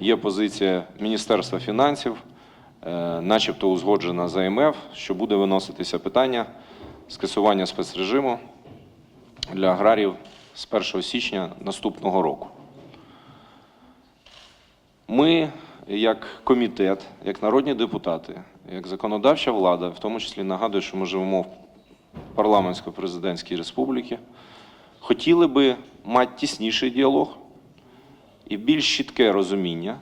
є позиція Міністерства фінансів, е, начебто узгоджена з АМФ, що буде виноситися питання скасування спецрежиму для аграріїв з 1 січня наступного року. Ми, як комітет, як народні депутати, як законодавча влада, в тому числі нагадую, що ми живемо в парламентсько-президентській республіці, хотіли би мати тісніший діалог і більш чітке розуміння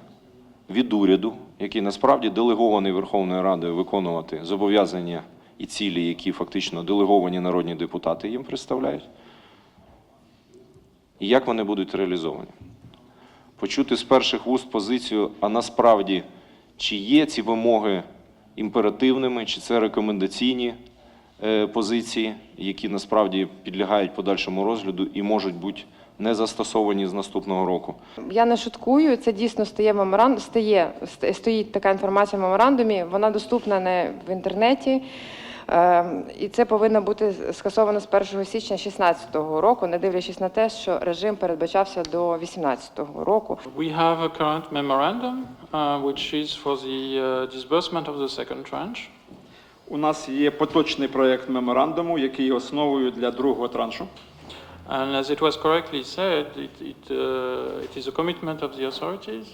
від уряду, який насправді делегований Верховною Радою виконувати зобов'язання і цілі, які фактично делеговані народні депутати їм представляють, і як вони будуть реалізовані. Почути з перших вуст позицію, а насправді чи є ці вимоги імперативними, чи це рекомендаційні е, позиції, які насправді підлягають подальшому розгляду і можуть бути не застосовані з наступного року. Я не шуткую. Це дійсно стає меморандум. Стає стоїть така інформація в меморандумі. Вона доступна не в інтернеті. Е, І це повинно бути скасовано з 1 січня 2016 року, не дивлячись на те, що режим передбачався до 2018 року. We have a current memorandum, uh, which is for the uh, disbursement of the second tranche. У нас є поточний проєкт меморандуму, який є основою для другого траншу. And as it was correctly said, it, it, uh, it is a commitment of the authorities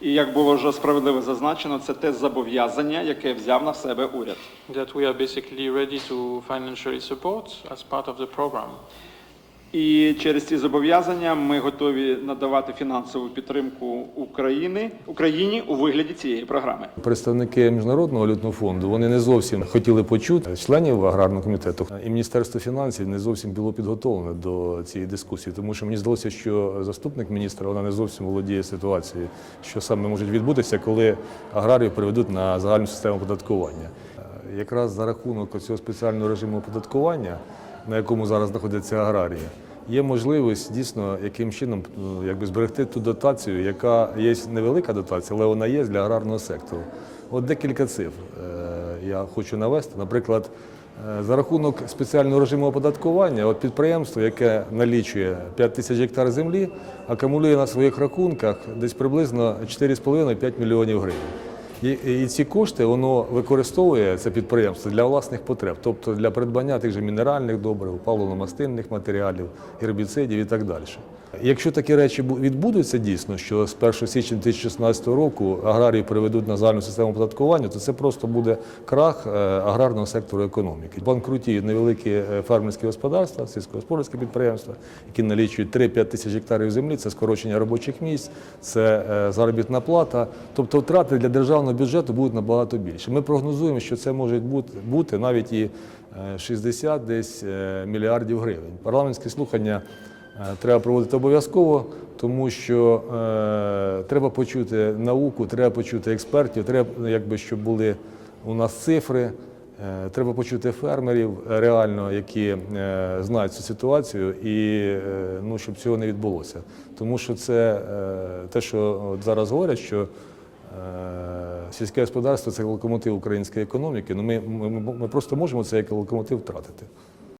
І як було вже справедливо зазначено, це те зобов'язання, яке взяв на себе уряд. that we are basically ready to financially support as part of the program. І через ці зобов'язання ми готові надавати фінансову підтримку України, Україні у вигляді цієї програми. Представники Міжнародного валютного фонду вони не зовсім хотіли почути членів аграрного комітету. І Міністерство фінансів не зовсім було підготовлене до цієї дискусії, тому що мені здалося, що заступник міністра вона не зовсім володіє ситуацією, що саме може відбутися, коли аграрію переведуть на загальну систему оподаткування. Е, Якраз за рахунок цього спеціального режиму оподаткування, на якому зараз знаходяться аграрії, є можливість дійсно яким чином ну, якби зберегти ту дотацію, яка є невелика дотація, але вона є для аграрного сектору. От декілька цифр е, я хочу навести. Наприклад, е, за рахунок спеціального режиму оподаткування, от підприємство, яке налічує 5 тисяч гектар землі, акумулює на своїх рахунках десь приблизно 4,5-5 мільйонів гривень. І, і ці кошти воно використовує це підприємство для власних потреб, тобто для придбання тих же мінеральних добрив, паливно-мастильних матеріалів, гербіцидів і так далі. Якщо такі речі відбудуться дійсно, що з 1 січня 2016 року аграрії переведуть на загальну систему оподаткування, то це просто буде крах е, аграрного сектору економіки. Банкрутіють невеликі е, фермерські господарства, сільськогосподарські підприємства, які налічують 3-5 тисяч гектарів землі, це скорочення робочих місць, це е, заробітна плата. Тобто втрати для державного бюджету будуть набагато більше. Ми прогнозуємо, що це може бути, бути навіть і е, 60 десь е, мільярдів гривень. Парламентські слухання е, треба проводити обов'язково, тому що е, треба почути науку, треба почути експертів, треба, якби, щоб були у нас цифри. Е, Треба почути фермерів е, реально, які е, знають цю ситуацію, і е, ну, щоб цього не відбулося. Тому що це е, те, що от зараз говорять, що Е, Сільське господарство це локомотив української економіки. Ну ми, ми, ми просто можемо цей локомотив втратити.